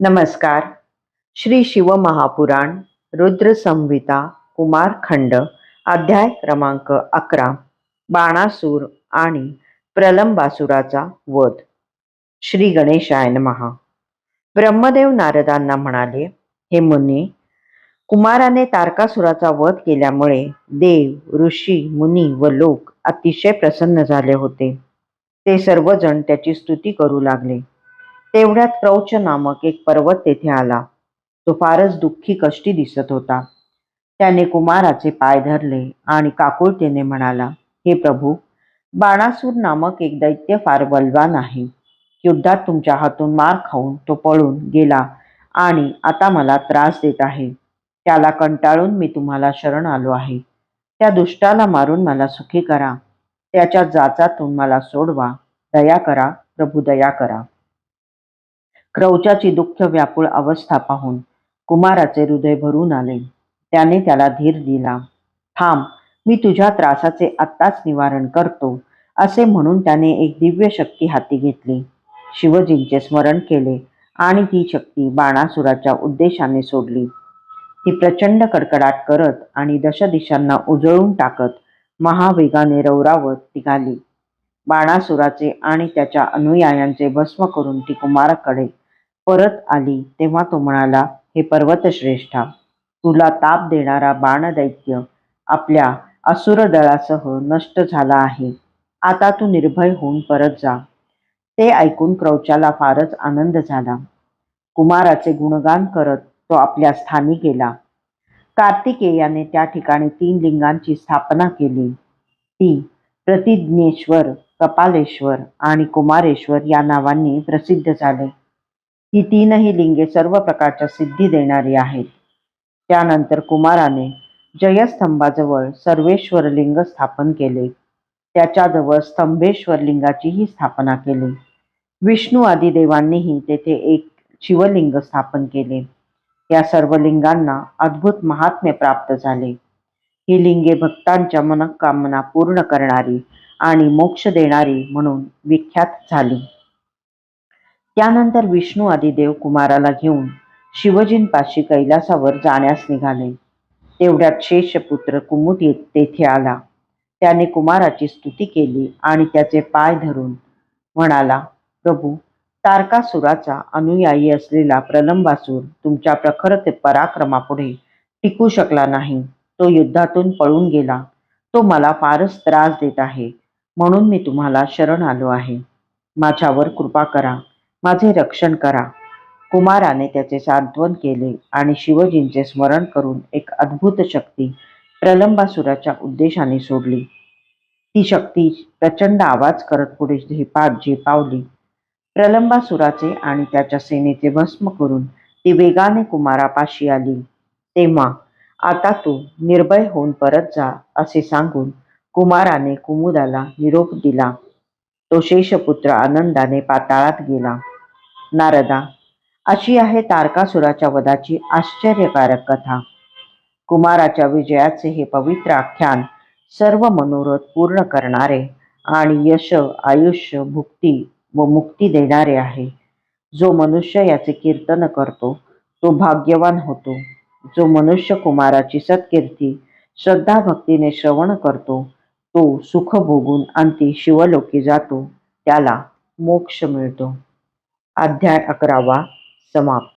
नमस्कार. श्री शिवमहापुराण रुद्र संहिता कुमारखंड अध्याय क्रमांक अकरा बाणासूर आणि प्रलंबासुराचा वध. श्री गणेशायन महा ब्रह्मदेव नारदांना म्हणाले हे मुनी कुमाराने तारकासुराचा वध केल्यामुळे देव ऋषी मुनी व लोक अतिशय प्रसन्न झाले होते. ते सर्वजण त्याची स्तुती करू लागले. तेवढ्यात क्रौच नामक एक पर्वत तेथे आला. तो फारच दुःखी कष्टी दिसत होता. त्याने कुमाराचे पाय धरले आणि काकुळतेने म्हणाला हे प्रभू बाणासूर नामक एक दैत्य फार बलवान आहे. युद्धात तुमच्या हातून मार खाऊन तो पळून गेला आणि आता मला त्रास देत आहे. त्याला कंटाळून मी तुम्हाला शरण आलो आहे. त्या दुष्टाला मारून मला सुखी करा. त्याच्या जाचातून मला सोडवा. दया करा प्रभू दया करा. क्रौचाची दुःख व्याकुळ अवस्था पाहून कुमाराचे हृदय भरून आले. त्याने त्याला धीर दिला. थांब मी तुझ्या त्रासाचे आत्ताच निवारण करतो असे म्हणून त्याने एक दिव्य शक्ती हाती घेतली. शिवजींचे स्मरण केले आणि ती शक्ती बाणासुराच्या उद्देशाने सोडली. ती प्रचंड कडकडाट करत आणि दशदिशांना उजळून टाकत महावेगाने रौरावत निघाली. बाणासुराचे आणि त्याच्या अनुयायांचे भस्म करून ती कुमाराकडे परत आली तेव्हा तो म्हणाला हे पर्वतश्रेष्ठा तुला ताप देणारा बाणदैत्य आपल्या असुर दळासह नष्ट झाला आहे. आता तू निर्भय होऊन परत जा. ते ऐकून क्रौचाला फारच आनंद झाला. कुमाराचे गुणगान करत तो आपल्या स्थानी गेला. कार्तिकेयाने त्या ठिकाणी तीन लिंगांची स्थापना केली. ती प्रतिज्ञेश्वर कपालेश्वर आणि कुमारेश्वर या नावांनी प्रसिद्ध झाले. ही तीनही लिंगे सर्व प्रकारच्या सिद्धी देणारी आहेत. त्यानंतर कुमाराने जयस्तंभाजवळ सर्वेश्वर लिंग स्थापन केले. त्याच्याजवळ स्तंभेश्वर लिंगाचीही स्थापना केली. विष्णू आदी देवांनीही तेथे एक शिवलिंग स्थापन केले. या सर्व लिंगांना अद्भुत महात्म्य प्राप्त झाले. ही लिंगे भक्तांच्या मनकामना पूर्ण करणारी आणि मोक्ष देणारी म्हणून विख्यात झाली. त्यानंतर विष्णू आदिदेव कुमाराला घेऊन शिवजींपाशी कैलासावर जाण्यास निघाले. तेवढ्यात शेषपुत्र कुमुद तेथे आला. त्याने कुमाराची स्तुती केली आणि त्याचे पाय धरून म्हणाला प्रभू तारकासुराचा अनुयायी असलेला प्रलंबासूर तुमच्या प्रखर ते पराक्रमापुढे टिकू शकला नाही. तो युद्धातून पळून गेला. तो मला फारच त्रास देत आहे. म्हणून मी तुम्हाला शरण आलो आहे. माझ्यावर कृपा करा. माझे रक्षण करा. कुमाराने त्याचे सांत्वन केले आणि शिवजींचे स्मरण करून एक अद्भुत शक्ती प्रलंबासुराच्या उद्देशाने सोडली. ती शक्ती प्रचंड आवाज करत पुढे झेपा झेपावली. प्रलंबासुराचे आणि त्याच्या सेनेचे भस्म करून ती वेगाने कुमारापाशी आली. तेव्हा आता तू निर्भय होऊन परत जा असे सांगून कुमाराने कुमुदाला निरोप दिला. तो शेषपुत्र आनंदाने पाताळात गेला. नारदा अशी आहे तारकासुराच्या वधाची आश्चर्यकारक कथा. कुमाराच्या विजयाचे हे पवित्र आख्यान सर्व मनोरथ पूर्ण करणारे आणि यश आयुष्य भुक्ती व मुक्ती देणारे आहे. जो मनुष्य याचे कीर्तन करतो तो भाग्यवान होतो. जो मनुष्य कुमाराची सत्कीर्ती श्रद्धा भक्तीने श्रवण करतो तो सुख भोगून अंती शिवलोकी जातो त्याला मोक्ष मिळतो. अध्याय अकरावा समाप्त.